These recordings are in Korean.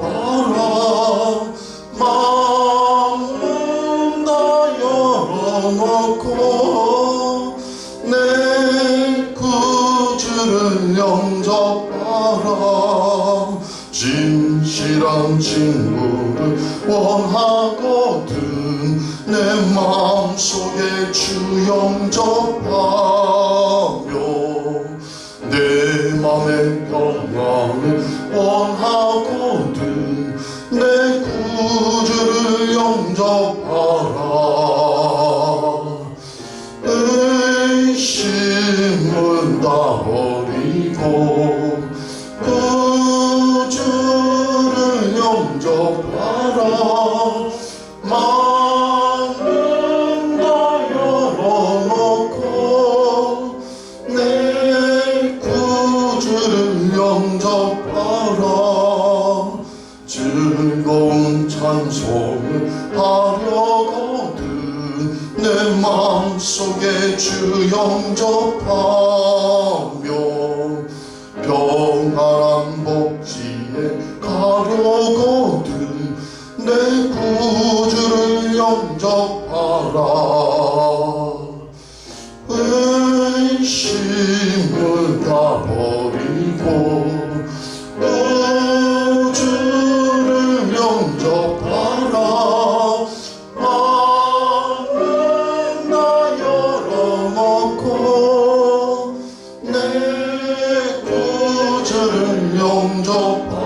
영접하라 마음 다 열어놓고 내 구주를 영접하라. 진실한 친구를 원하거든 내 마음속에 주 영접하며 내 맘의 평안을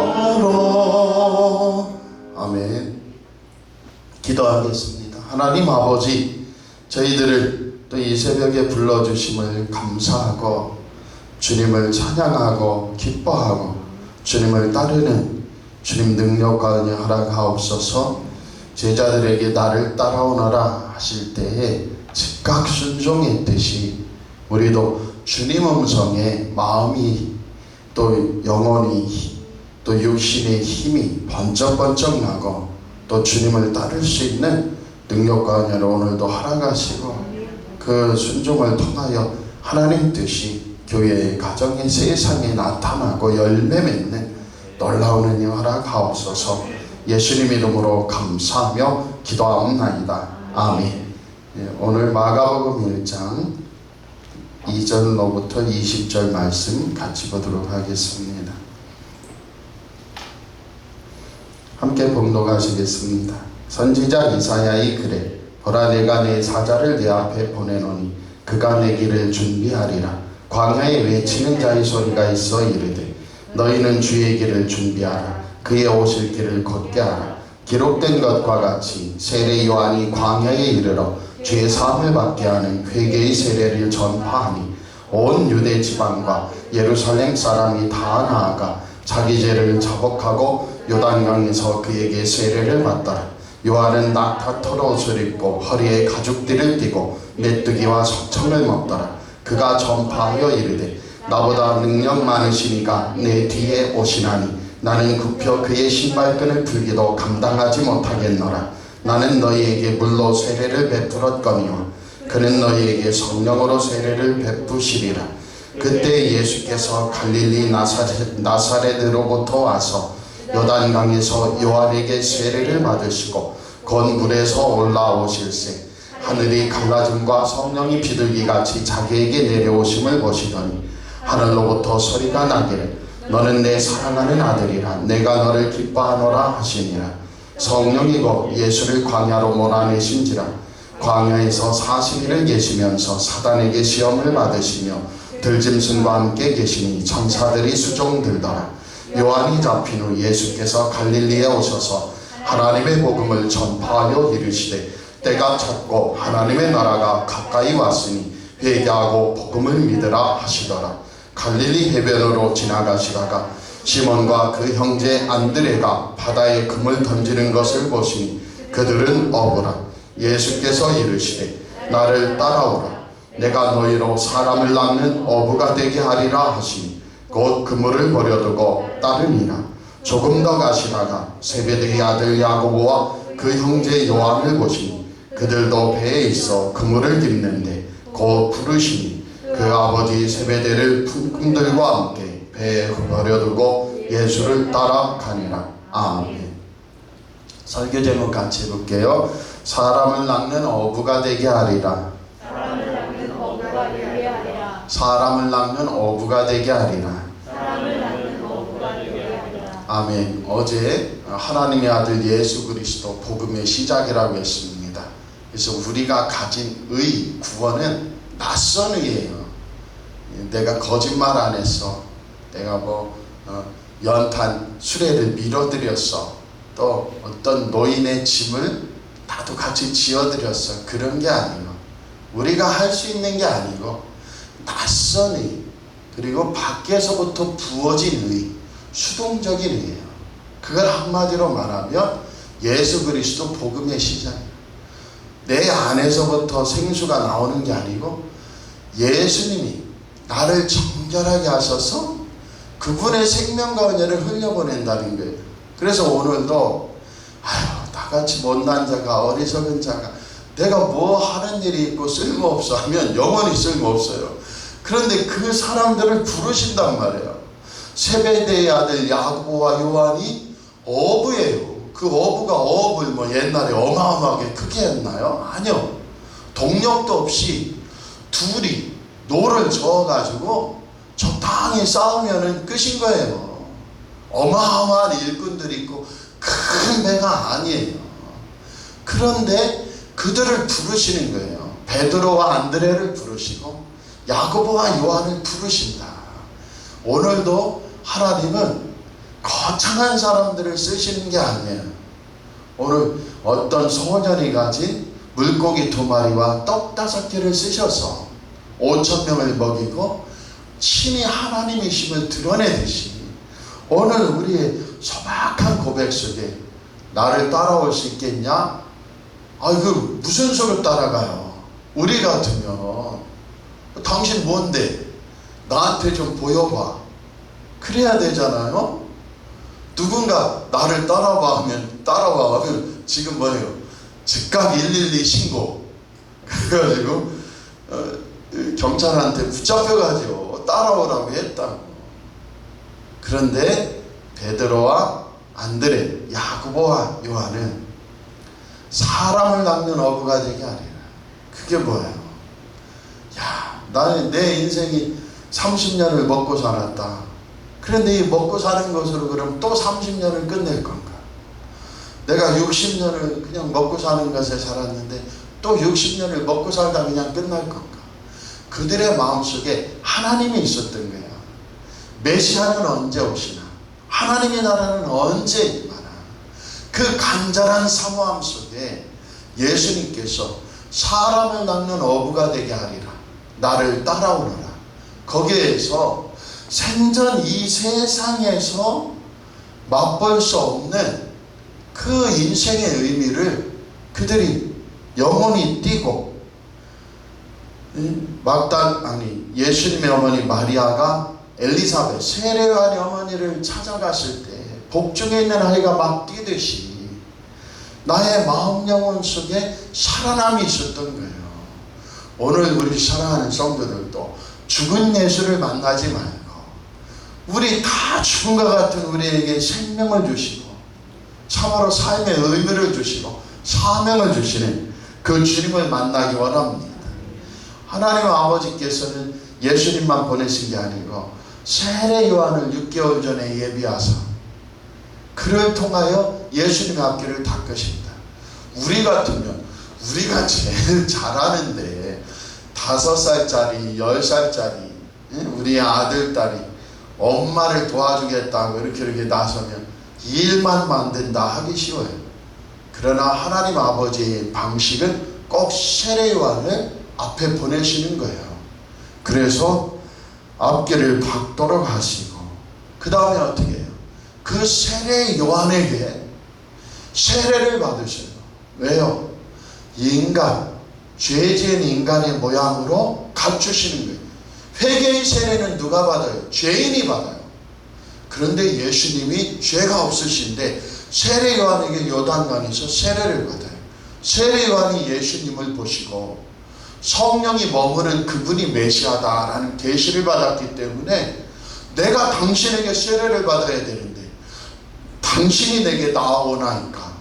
영접하라. 아멘. 기도하겠습니다. 하나님 아버지 저희들을 또 이 새벽에 불러주심을 감사하고 주님을 찬양하고 기뻐하고 주님을 따르는 주님 능력과 은혜 허락하옵소서 제자들에게 나를 따라오너라 하실 때에 즉각 순종했듯이 우리도 주님 음성에 마음이 또 영혼이 또 육신의 힘이 번쩍번쩍 나고 또 주님을 따를 수 있는 능력과 은혜를 오늘도 허락하시고 그 순종을 통하여 하나님 뜻이 교회 가정의 세상에 나타나고 열매 맺는 놀라운 은혜 허락하옵소서. 예수님 이름으로 감사하며 기도하옵나이다. 아멘. 예, 오늘 마가복음 1장 2절로부터 20절 말씀 같이 보도록 하겠습니다 함께 봉독하시겠습니다. 선지자 이사야의 글에 보라 내가 내 사자를 내 앞에 보내노니 그가 내 길을 준비하리라. 광야에 외치는 자의 소리가 있어 이르되 너희는 주의 길을 준비하라. 그의 오실 길을 걷게 하라. 기록된 것과 같이 세례 요한이 광야에 이르러 죄 사함을 받게 하는 회개의 세례를 전파하니 온 유대 지방과 예루살렘 사람이 다 나아가 자기 죄를 자복하고 요단강에서 그에게 세례를 받더라. 요한은 낙타털 옷을 입고 허리에 가죽띠를 띠고 메뚜기와 석청을 먹더라. 그가 전파하여 이르되 나보다 능력 많으시니가 내 뒤에 오시나니 나는 굽혀 그의 신발끈을 풀기도 감당하지 못하겠노라. 나는 너희에게 물로 세례를 베풀었거니와 그는 너희에게 성령으로 세례를 베푸시리라. 그때 예수께서 갈릴리 나사렛, 나사렛으로부터 와서 요단강에서 요한에게 세례를 받으시고 곧 물에서 올라오실세. 하늘이 갈라짐과 성령이 비둘기 같이 자기에게 내려오심을 보시더니 하늘로부터 소리가 나기를 너는 내 사랑하는 아들이라 내가 너를 기뻐하노라 하시니라. 성령이고 예수를 광야로 몰아내신지라. 광야에서 40일을 계시면서 사단에게 시험을 받으시며 들짐승과 함께 계시니 천사들이 수종 들더라 요한이 잡힌 후 예수께서 갈릴리에 오셔서 하나님의 복음을 전파하여 이르시되 때가 찼고 하나님의 나라가 가까이 왔으니 회개하고 복음을 믿으라 하시더라. 갈릴리 해변으로 지나가시다가 시몬과 그 형제 안드레가 바다에 금을 던지는 것을 보시니 그들은 어부라. 예수께서 이르시되 나를 따라오라. 내가 너희로 사람을 낳는 어부가 되게 하리라 하시니 곧 그물을 버려두고 따르니라. 조금 더 가시다가 세베대의 아들 야고보와 그 형제 요한을 보시니 그들도 배에 있어 그물을 깁는데 곧 부르시니 그 아버지 세베대를 품꾼들과 함께 배에 버려두고 예수를 따라가니라. 아멘. 설교 제목 같이 해볼게요. 사람을 낳는 어부가 되게 하리라. 사람을 낳는 어부가 되게 하리라. 아멘. 어제 하나님의 아들 예수 그리스도 복음의 시작이라고 했습니다. 그래서 우리가 가진 의 구원은 낯선 의예요. 내가 거짓말 안 했어. 내가 뭐 어, 연탄 수레를 밀어드렸어. 또 어떤 노인의 짐을 나도 같이 지어드렸어. 그런 게 아니고 우리가 할 수 있는 게 아니고 낯선 의 그리고 밖에서부터 부어진 의 수동적인 의예요. 그걸 한마디로 말하면 예수 그리스도 복음의 시작이에요. 내 안에서부터 생수가 나오는 게 아니고 예수님이 나를 정결하게 하셔서 그분의 생명과 은혜를 흘려보낸다는 거예요. 그래서 오늘도 아유 나같이 못난 자가 어리석은 자가 내가 뭐 하는 일이 있고 쓸모없어 하면 영원히 쓸모없어요. 그런데 그 사람들을 부르신단 말이에요. 세베대의 아들 야고보와 요한이 어부예요. 그 어부가 어업을 뭐 옛날에 어마어마하게 크게 했나요? 아니요. 동력도 없이 둘이 노를 저어가지고 적당히 싸우면은 끝인 거예요. 어마어마한 일꾼들이 있고 큰 배가 아니에요. 그런데 그들을 부르시는 거예요. 베드로와 안드레를 부르시고 야고보와 요한을 부르신다. 오늘도 하나님은 거창한 사람들을 쓰시는 게 아니에요. 오늘 어떤 소년이 가진 물고기 두 마리와 떡 다섯 개를 쓰셔서 오천 명을 먹이고 친히 하나님이심을 드러내듯이 오늘 우리의 소박한 고백 속에 나를 따라올 수 있겠냐? 아이고 무슨 소를 따라가요? 우리 같으면 당신 뭔데? 나한테 좀 보여봐. 그래야 되잖아요. 누군가 나를 따라와 하면 따라와 하면 지금 뭐예요? 즉각 112 신고. 그래가지고 어, 경찰한테 붙잡혀가지고 따라오, 따라오라고 했다고. 그런데 베드로와 안드레, 야고보와 요한은 사람을 낚는 어부가 되게 하리라. 그게 뭐예요? 야, 나는 내 인생이 30년을 먹고 살았다. 그런데 이 먹고 사는 것으로 그럼 또 30년을 끝낼 건가? 내가 60년을 그냥 먹고 사는 것에 살았는데 또 60년을 먹고 살다 그냥 끝날 건가? 그들의 마음속에 하나님이 있었던 거야. 메시아는 언제 오시나? 하나님의 나라는 언제 임하나? 그 간절한 사모함 속에 예수님께서 사람을 낚는 어부가 되게 하리라. 나를 따라오너라. 거기에서 생전 이 세상에서 맛볼 수 없는 그 인생의 의미를 그들이 영원히 띠고 막달 아니 예수님의 어머니 마리아가 엘리사벳 세례요한의 어머니를 찾아갔을 때 복중에 있는 아이가 막 뛰듯이 나의 마음 영혼 속에 살아남이 있었던 거예요. 오늘 우리 사랑하는 성도들도 죽은 예수를 만나지 말고 우리 다 죽은 것 같은 우리에게 생명을 주시고 참으로 삶의 의미를 주시고 사명을 주시는 그 주님을 만나기 원합니다. 하나님 아버지께서는 예수님만 보내신 게 아니고 세례 요한을 6개월 전에 예비하사 그를 통하여 예수님의 앞길을 닦으신다. 우리 같으면 우리가 제일 잘하는데 다섯 살짜리, 열 살짜리 우리 아들, 딸이 엄마를 도와주겠다고 이렇게 이렇게 나서면 일만 만든다 하기 쉬워요. 그러나 하나님 아버지의 방식은 꼭 세례 요한을 앞에 보내시는 거예요. 그래서 앞길을 닦도록 하시고 그 다음에 어떻게 해요? 그 세례 요한에게 세례를 받으셔요. 왜요? 인간, 죄 지은 인간의 모양으로 갖추시는 거예요. 회개의 세례는 누가 받아요? 죄인이 받아요. 그런데 예수님이 죄가 없으신데 세례 요한에게 요단강에서 세례를 받아요. 세례 요한이 예수님을 보시고 성령이 머무는 그분이 메시아다라는 계시를 받았기 때문에 내가 당신에게 세례를 받아야 되는데 당신이 내게 나오나이까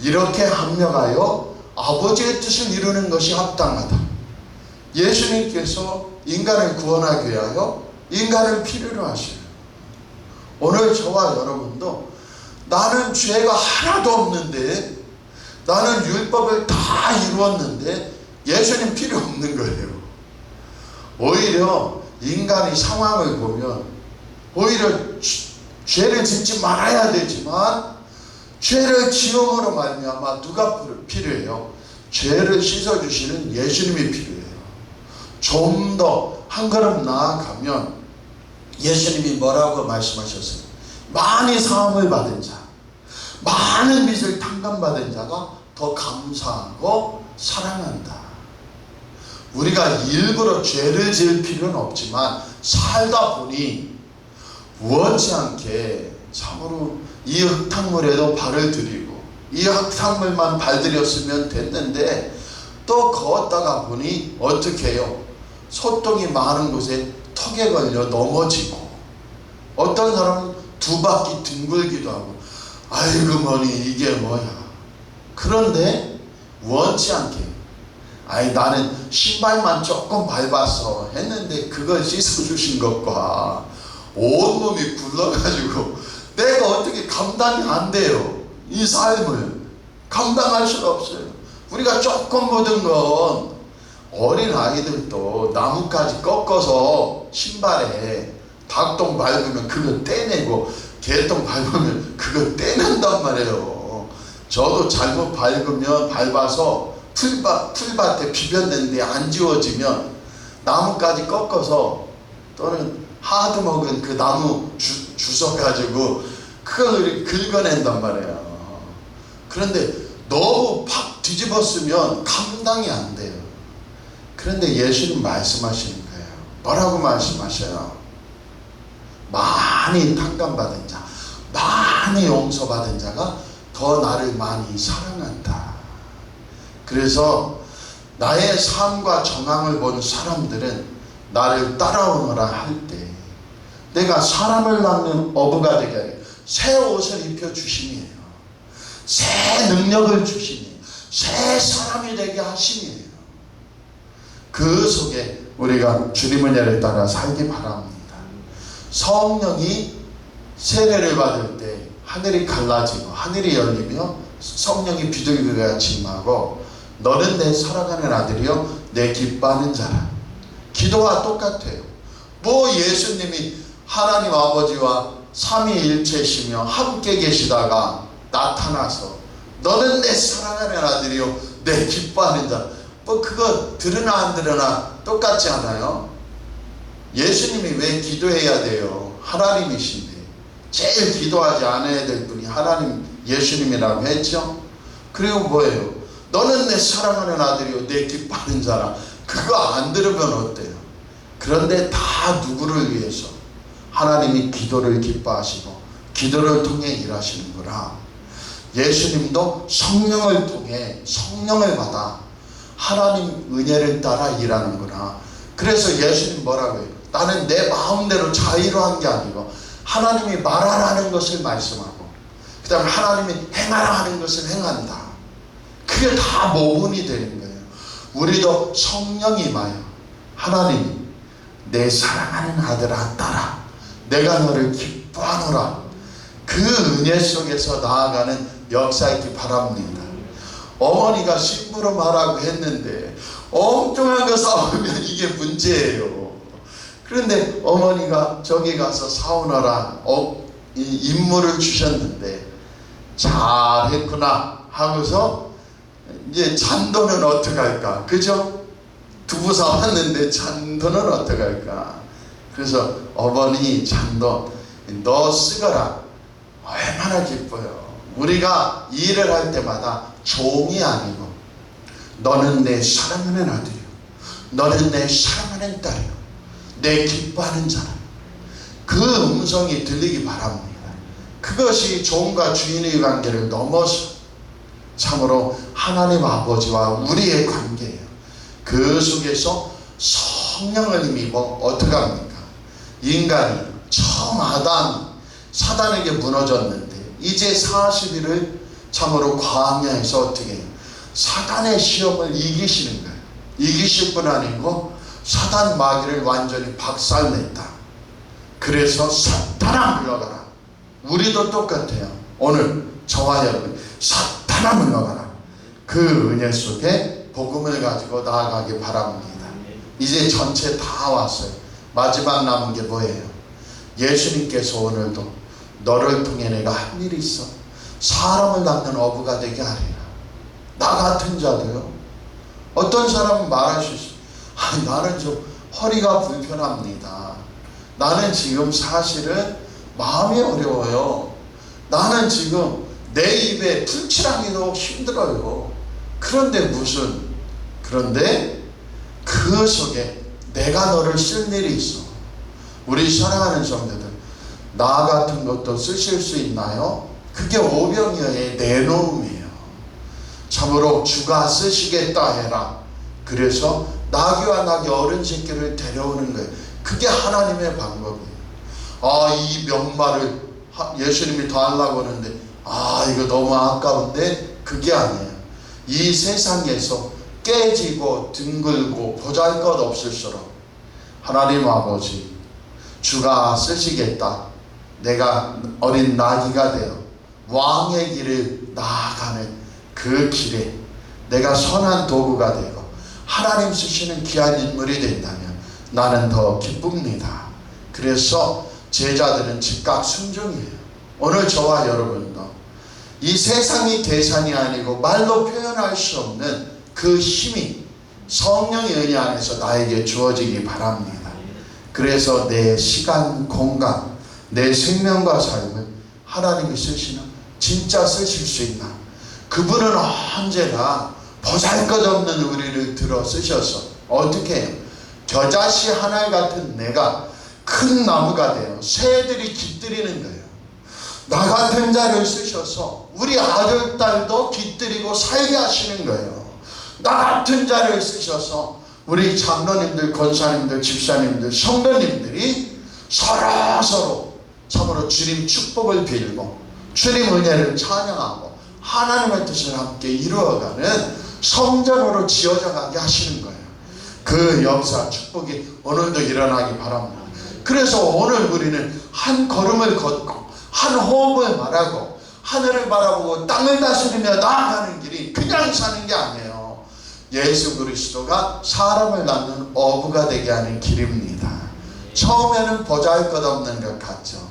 이렇게 합력하여 아버지의 뜻을 이루는 것이 합당하다. 예수님께서 인간을 구원하기 위하여 인간을 필요로 하셔요. 오늘 저와 여러분도 나는 죄가 하나도 없는데 나는 율법을 다 이루었는데 예수님 필요 없는 거예요. 오히려 인간이 상황을 보면 오히려 죄를 짓지 말아야 되지만 죄를 지음으로 말미암아 누가 필요해요? 죄를 씻어주시는 예수님이 필요해요. 좀 더 한 걸음 나아가면 예수님이 뭐라고 말씀하셨어요? 많이 사함을 받은 자, 많은 빚을 탕감받은 자가 더 감사하고 사랑한다. 우리가 일부러 죄를 지을 필요는 없지만 살다 보니 우원치 않게 참으로 이 흙탕물에도 발을 들이고 이 흙탕물만 발들였으면 됐는데 또 걷다가 보니 어떻게 해요? 소똥이 많은 곳에 턱에 걸려 넘어지고 어떤 사람은 두 바퀴 둥글기도 하고 아이고 머니 이게 뭐야. 그런데 원치 않게 아니 나는 신발만 조금 밟았어 했는데 그걸 씻어주신 것과 온몸이 굴러가지고 내가 어떻게 감당이 안 돼요. 이 삶을 감당할 수가 없어요. 우리가 조금 묻은 건 어린 아이들도 나뭇가지 꺾어서 신발에 닭똥 밟으면 그거 떼내고 개똥 밟으면 그거 떼낸단 말이에요. 저도 잘못 밟으면 밟아서 풀밭, 풀밭에 비볐는데 안 지워지면 나뭇가지 꺾어서 또는 하드 먹은 그 나무 주, 주워가지고 그걸 긁어낸단 말이에요. 그런데 너무 팍 뒤집었으면 감당이 안 돼요. 그런데 예수님 말씀하시는 거예요. 뭐라고 말씀하셔요? 많이 탕감받은 자, 많이 용서받은 자가 더 나를 많이 사랑한다. 그래서 나의 삶과 정황을 본 사람들은 나를 따라오너라 할 때 내가 사람을 낳는 어부가 되게 새 옷을 입혀 주심이에요. 새 능력을 주심이에요. 새 사람이 되게 하심이에요. 그 속에 우리가 주님 은혜를 따라 살기 바랍니다. 성령이 세례를 받을 때 하늘이 갈라지고 하늘이 열리며 성령이 비둘기같이 임하고 너는 내 사랑하는 아들이요 내 기뻐하는 자라. 기도와 똑같아요. 뭐 예수님이 하나님 아버지와 삼위일체시며 함께 계시다가 나타나서 너는 내 사랑하는 아들이요 내 기뻐하는 자 뭐 그거 들으나 안 들으나 똑같지 않아요 예수님이 왜 기도해야 돼요 하나님이신데 제일 기도하지 않아야 될 분이 하나님 예수님이라고 했죠. 그리고 뭐예요? 너는 내 사랑하는 아들이요 내 기뻐하는 자라. 그거 안 들으면 어때요? 그런데 다 누구를 위해서? 하나님이 기도를 기뻐하시고 기도를 통해 일하시는구나. 예수님도 성령을 통해 성령을 받아 하나님 은혜를 따라 일하는구나. 그래서 예수님 뭐라고 해요? 나는 내 마음대로 자유로 한 게 아니고 하나님이 말하라는 것을 말씀하고 그 다음에 하나님이 행하라 하는 것을 행한다. 그게 다 모분이 되는 거예요. 우리도 성령이 임하여 하나님 내 사랑하는 아들아 딸아 내가 너를 기뻐하노라 그 은혜 속에서 나아가는 역사 있기 바랍니다. 어머니가 심부름 하라고 했는데 엉뚱한 거 사오면 이게 문제예요. 그런데 어머니가 저기 가서 사오너라 어, 이 임무를 주셨는데 잘했구나 하고서 이제 잔돈은 어떡할까 그죠? 두부 사왔는데 잔돈은 어떡할까 그래서 어머니 잔돈 너 쓰거라 얼마나 기뻐요 우리가 일을 할 때마다 종이 아니고 너는 내 사랑하는 아들이요 너는 내 사랑하는 딸이요 내 기뻐하는 자라. 그 음성이 들리기 바랍니다. 그것이 종과 주인의 관계를 넘어서 참으로 하나님 아버지와 우리의 관계예요. 그 속에서 성령을 힘입어 어떻게 합니까? 인간이 처음 아담 사단에게 무너졌는데 이제 40일을 참으로 광야에서 어떻게? 사단의 시험을 이기시는 거예요. 이기실 뿐 아니고 사단 마귀를 완전히 박살냈다. 그래서 사탄아 물러가라. 우리도 똑같아요. 오늘 저와 여러분 사탄아 물러가라. 그 은혜 속에 복음을 가지고 나아가기 바랍니다. 이제 전체 다 왔어요. 마지막 남은 게 뭐예요? 예수님께서 오늘도 너를 통해 내가 한 일이 있어. 사람을 낳는 어부가 되게 하리라. 나 같은 자도요. 어떤 사람은 말할 수 있어요. 아, 나는 좀 허리가 불편합니다. 나는 지금 사실은 마음이 어려워요. 나는 지금 내 입에 풀칠하기도 힘들어요. 그런데 무슨 그런데 그 속에 내가 너를 쓸 일이 있어. 우리 사랑하는 성도들 나 같은 것도 쓰실 수 있나요? 그게 오병이어의 내놓음이에요. 참으로 주가 쓰시겠다 해라. 그래서 나귀와 나귀 어른 새끼를 데려오는 거예요. 그게 하나님의 방법이에요. 아, 이 하- 예수님이 더 하려고 하는데, 아, 이거 너무 아까운데? 그게 아니에요. 이 세상에서 깨지고 둥글고 보잘 것 없을수록 하나님 아버지, 주가 쓰시겠다. 내가 어린 나귀가 되어 왕의 길을 나아가는 그 길에 내가 선한 도구가 되고 하나님 쓰시는 귀한 인물이 된다면 나는 더 기쁩니다. 그래서 제자들은 즉각 순종이에요. 오늘 저와 여러분도 이 세상이 계산이 아니고 말로 표현할 수 없는 그 힘이 성령의 은혜 안에서 나에게 주어지기 바랍니다. 그래서 내 시간, 공간, 내 생명과 삶을 하나님이 쓰시는 진짜 쓰실 수 있나? 그분은 언제나 보잘것없는 우리를 들어 쓰셔서 어떻게 해요? 겨자씨 하나 같은 내가 큰 나무가 되어 새들이 깃들이는 거예요. 나 같은 자를 쓰셔서 우리 아들, 딸도 깃들이고 살게 하시는 거예요. 나 같은 자를 쓰셔서 우리 장로님들, 권사님들, 집사님들, 성도님들이 서로 서로 참으로 주님 축복을 빌고 주님 은혜를 찬양하고 하나님의 뜻을 함께 이루어가는 성전으로 지어져 가게 하시는 거예요. 그 역사 축복이 오늘도 일어나기 바랍니다. 그래서 오늘 우리는 한 걸음을 걷고 한 호흡을 말하고 하늘을 바라보고 땅을 다스리며 나아가는 길이 그냥 사는 게 아니에요. 예수 그리스도가 사람을 낳는 어부가 되게 하는 길입니다. 처음에는 보잘 것 없는 것 같죠.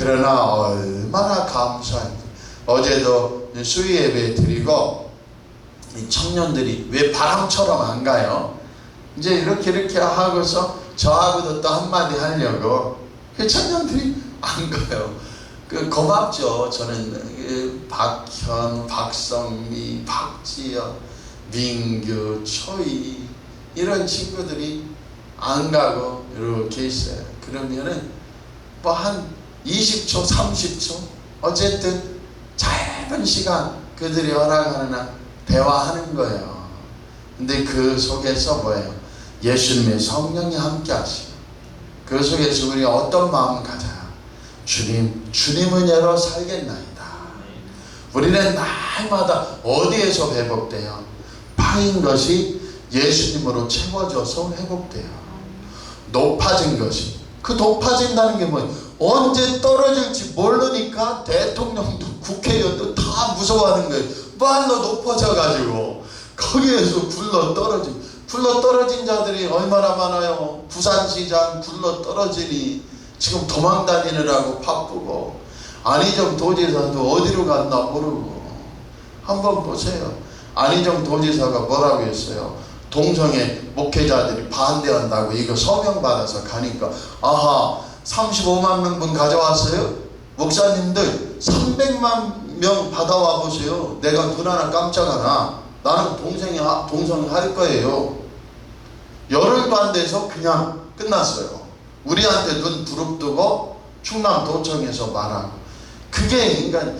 그러나 얼마나 감사한지 어제도 수위 예배 드리고 이 청년들이 왜 바람처럼 안 가요? 이제 이렇게 이렇게 하고서 저하고도 또 한마디 하려고 그 청년들이 안 가요. 그 고맙죠. 저는 그 박현, 박성미, 박지연, 민규, 초이 이런 친구들이 안 가고 이렇게 있어요. 그러면은 뭐한 20초, 30초 어쨌든 짧은 시간 그들이 허락하는 한 대화하는 거예요. 근데 그 속에서 뭐예요? 예수님의 성령이 함께 하시고 그 속에서 우리 어떤 마음 가져요? 주님, 주님 은혜로 살겠나이다. 우리는 날마다 어디에서 회복돼요? 파인 것이 예수님으로 채워져서 회복돼요. 높아진 것이 그 높아진다는 게 뭐예요? 언제 떨어질지 모르니까 대통령도 국회의원도 다 무서워하는 거예요. 말로 높아져 가지고 거기에서 굴러 떨어지 굴러 떨어진 자들이 얼마나 많아요. 부산시장 굴러 떨어지니 지금 도망 다니느라고 바쁘고 안희정 도지사도 어디로 갔나 모르고 한번 보세요. 안희정 도지사가 뭐라고 했어요? 동성애 목회자들이 반대한다고 이거 서명 받아서 가니까 아하 35만 명분 가져왔어요? 목사님들 300만 명 받아와 보세요. 내가 눈 하나 깜짝 하나 나는 동생이 하- 동성할 거예요. 열흘도 안 돼서 그냥 끝났어요. 우리한테 눈 부릅뜨고 충남 도청에서 말하고 그게 인간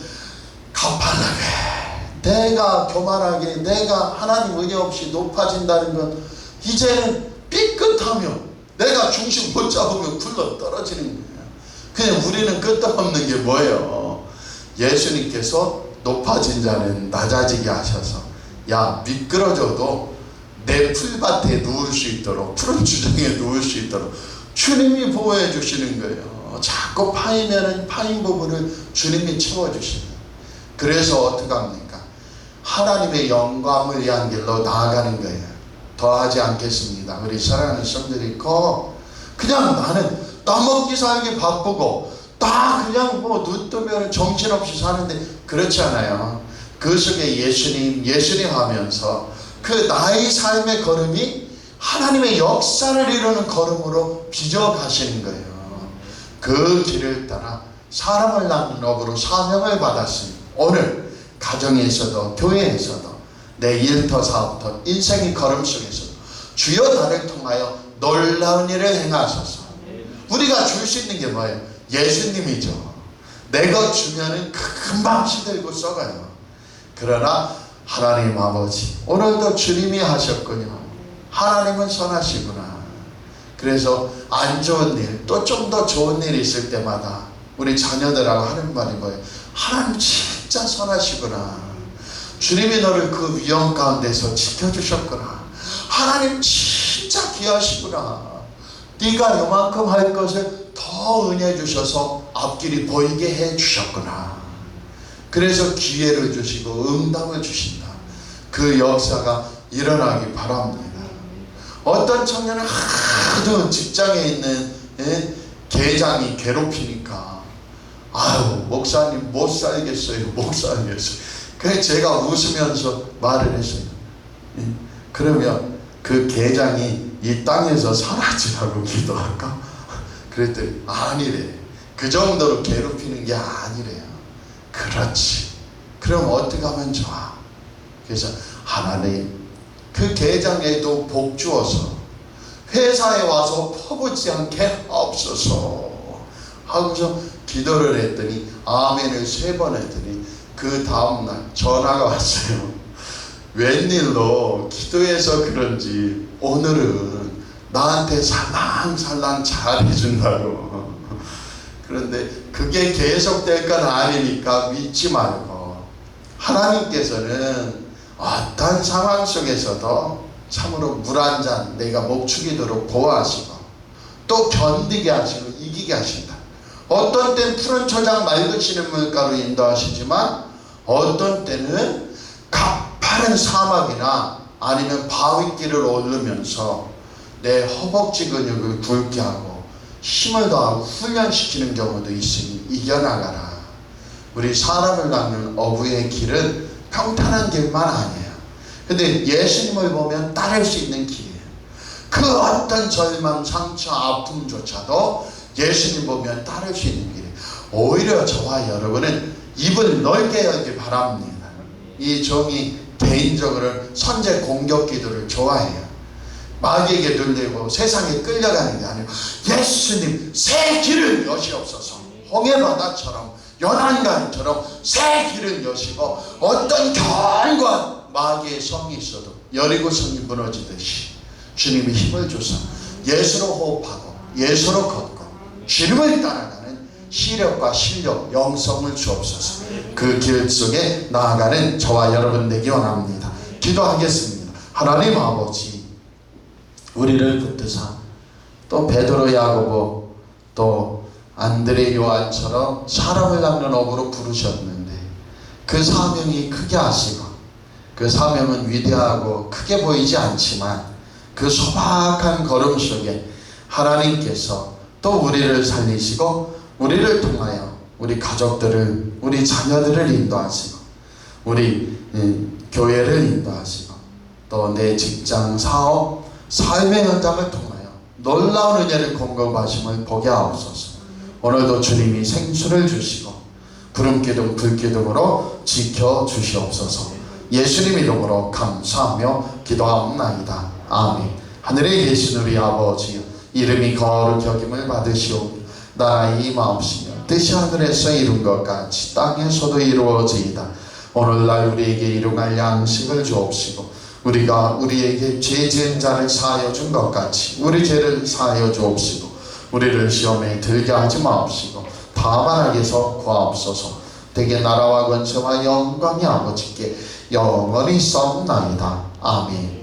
가팔하게 내가 교만하게 내가 하나님 은혜 없이 높아진다는 건 이제는 삐끗하며 내가 중심 못 잡으면 굴러 떨어지는 거예요. 그냥 우리는 끄떡없는 게 뭐예요? 예수님께서 높아진 자는 낮아지게 하셔서 야 미끄러져도 내 풀밭에 누울 수 있도록 푸른 주정에 누울 수 있도록 주님이 보호해 주시는 거예요. 자꾸 파이면은 파인 부분을 주님이 채워 주시는. 그래서 어떻게 합니까? 하나님의 영광을 위한 길로 나아가는 거예요. 더하지 않겠습니다. 우리 사랑하는 성들이 있고 그냥 나는 따먹기 살기 바쁘고 다 그냥 뭐 눈 뜨면 정신없이 사는데 그렇지 않아요. 그 속에 예수님 예수님 하면서 그 나의 삶의 걸음이 하나님의 역사를 이루는 걸음으로 빚어 가시는 거예요. 그 길을 따라 사람을 낳는 업으로 사명을 받았으니 오늘 가정에서도 교회에서도 내 일터 사업터 인생의 걸음 속에서 주여 나를 통하여 놀라운 일을 행하소서. 우리가 줄 수 있는 게 뭐예요? 예수님이죠. 내 것 주면은 금방 시들고 썩어요. 그러나 하나님 아버지 오늘도 주님이 하셨군요. 하나님은 선하시구나. 그래서 안 좋은 일, 또 좀 더 좋은 일 있을 때마다 우리 자녀들하고 하는 말이 뭐예요? 하나님 진짜 선하시구나. 주님이 너를 그 위험 가운데서 지켜주셨구나. 하나님 진짜 귀하시구나. 네가 요만큼 할 것을 더 은혜 주셔서 앞길이 보이게 해 주셨구나. 그래서 기회를 주시고 응답을 주신다. 그 역사가 일어나기 바랍니다. 어떤 청년은 하도 직장에 있는 예, 계장이 괴롭히니까 아유 목사님 못 살겠어요 못 살겠어요. 그래서 제가 웃으면서 말을 했어요. 예, 그러면 그 계장이 이 땅에서 사라지라고 기도할까? 그랬더니 아니래. 그 정도로 괴롭히는 게 아니래요. 그렇지. 그럼 어떻게 하면 좋아? 그래서 하나님 그 계장에도 복 주어서 회사에 와서 퍼붓지 않게 없어서. 하고서 기도를 했더니 아멘을 세 번 했더니 그 다음날 전화가 왔어요. 웬일로 기도해서 그런지 오늘은 나한테 살랑살랑 잘해준다고. 그런데 그게 계속될 건 아니니까 믿지 말고 하나님께서는 어떤 상황 속에서도 참으로 물 한 잔 내가 목 축이도록 보호하시고 또 견디게 하시고 이기게 하신다. 어떤 땐 푸른 초장 맑으시는 물가로 인도하시지만 어떤 때는 가파른 사막이나 아니면 바위길을 오르면서 내 허벅지 근육을 굵게 하고 힘을 더하고 훈련시키는 경우도 있으니 이겨나가라. 우리 사람을 낳는 어부의 길은 평탄한 길만 아니에요. 근데 예수님을 보면 따를 수 있는 길이에요. 그 어떤 절망, 상처, 아픔조차도 예수님 보면 따를 수 있는 길이에요. 오히려 저와 여러분은 입을 넓게 열기 바랍니다. 이 종이 개인적으로 선제 공격 기도를 좋아해요. 마귀에게 눌리고 세상에 끌려가는 게 아니고 예수님 새 길을 여시옵소서 홍해 바다처럼 연안강처럼 새 길을 여시고 어떤 견고한 마귀의 성이 있어도 여리고 성이 무너지듯이 주님이 힘을 주사 예수로 호흡하고 예수로 걷고 주님을 따라가는 시력과 실력, 영성을 주옵소서. 그 길 속에 나아가는 저와 여러분 되기 원합니다. 기도하겠습니다. 하나님 아버지 우리를 붙드사 또 베드로 야고보 또 안드레 요한처럼 사람을 낚는 업으로 부르셨는데 그 사명이 크게 하시고 그 사명은 위대하고 크게 보이지 않지만 그 소박한 걸음 속에 하나님께서 또 우리를 살리시고 우리를 통하여 우리 가족들을 우리 자녀들을 인도하시고 우리 음, 교회를 인도하시고 또 내 직장 사업 삶의 현장을 통하여 놀라운 은혜를 공급하심을 보게 하옵소서. 오늘도 주님이 생수를 주시고 구름기둥 불기둥으로 지켜 주시옵소서. 예수님 이름으로 감사하며 기도하옵나이다. 아멘. 하늘에 계신 우리 아버지여 이름이 거룩히 여김을 받으시오. 나라의 임하옵시며 뜻이 하늘에서 이룬 것 같이 땅에서도 이루어지이다. 오늘날 우리에게 일용할 양식을 주옵시고 우리가 우리에게 죄 지은 자를 사하여 준 것 같이 우리 죄를 사하여 주옵시고 우리를 시험에 들게 하지 마옵시고 다만 악에서 구하옵소서 대개 나라와 권세와 영광이 아버지께 영원히 썩나이다 아멘